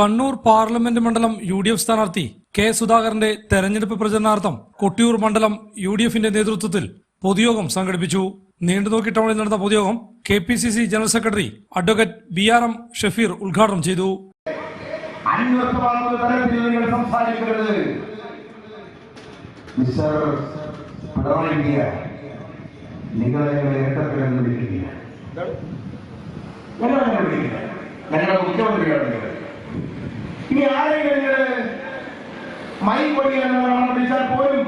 Kannur parliament മണ്ഡലം U D F സ്ഥാനാർത്ഥി K സുധാകരന്റെ തെരഞ്ഞെടുപ്പ് പ്രചരണാർത്ഥം കൊട്ടിയൂർ മണ്ഡലം യു ഡി എഫിന്റെ നേതൃത്വത്തിൽ പൊതുയോഗം സംഘടിപ്പിച്ചു. നീണ്ടുനോക്കി ടൗണിൽ നടന്ന പൊതുയോഗം K P C C general secretary advocate B R M Shafeer ഉദ്ഘാടനം ചെയ്തു. നിങ്ങളെ വിളിക്കില്ല ഞങ്ങളുടെ മുഖ്യമന്ത്രിയാണ് നിങ്ങൾ. ഇനി ആരെങ്കിലും നിങ്ങൾ മൈ പൊടിയാണെന്ന് വിളിച്ചാൽ പോലും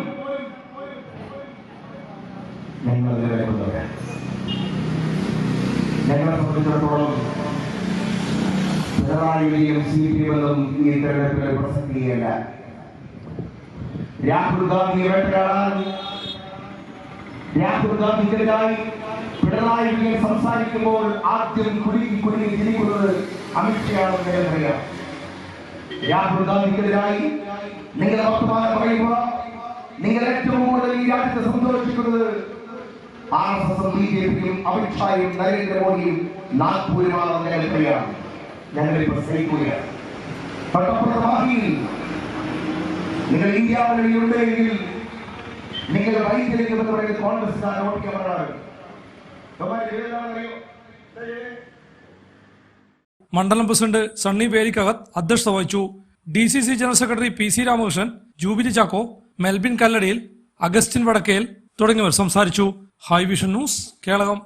ഞങ്ങൾ ഞങ്ങളെ സംബന്ധിച്ചിടത്തോളം പിണറായി വിജയൻ സി പി എമ്മെന്നും ഈ തെരഞ്ഞെടുപ്പിൽ പ്രസക്തിയല്ല. രാഹുൽ ഗാന്ധി വേട്ടയാടാൻ രാഹുൽ ഗാന്ധിക്കെതിരായി പിണറായി വിജയൻ സംസാരിക്കുമ്പോൾ ആദ്യം കുടുങ്ങി കുടുങ്ങി ചിരിക്കുന്നത് അമിത്ഷാണെന്ന് നിങ്ങൾക്കറിയാം ഗാന്ധിക്കെതിരായി നിങ്ങളുടെ വർത്തമാനം പറയുക. നിങ്ങൾ ഏറ്റവും കൂടുതൽ ഈ രാജ്യത്തെ സന്തോഷിക്കുന്നത് ആർ എസ് എസും ബി ജെ പിയും അമിത്ഷായും നരേന്ദ്രമോദിയും നാഗ്പൂരുമാണെന്ന് നിങ്ങൾക്കറിയാം ഞങ്ങളിപ്പോൾ സഹിക്കുകയാണ് പട്ടപ്രവാഹിയിൽ നിങ്ങൾ ഇന്ത്യ വഴിയുണ്ടെങ്കിൽ നിങ്ങൾ വൈദ്യുതി കോൺഗ്രസ് നോട്ടിക്കവരാണ് അറിയോ? മണ്ഡലം പ്രസിഡന്റ് സണ്ണി പേരിക്കകത്ത് അധ്യക്ഷത വഹിച്ചു. D C C general secretary P C Ramakrishnan Jubilee Chacko Melbin Kalladiyil Augustine Vadakkel തുടങ്ങിയവർ സംസാരിച്ചു. High Vision News Kelakam.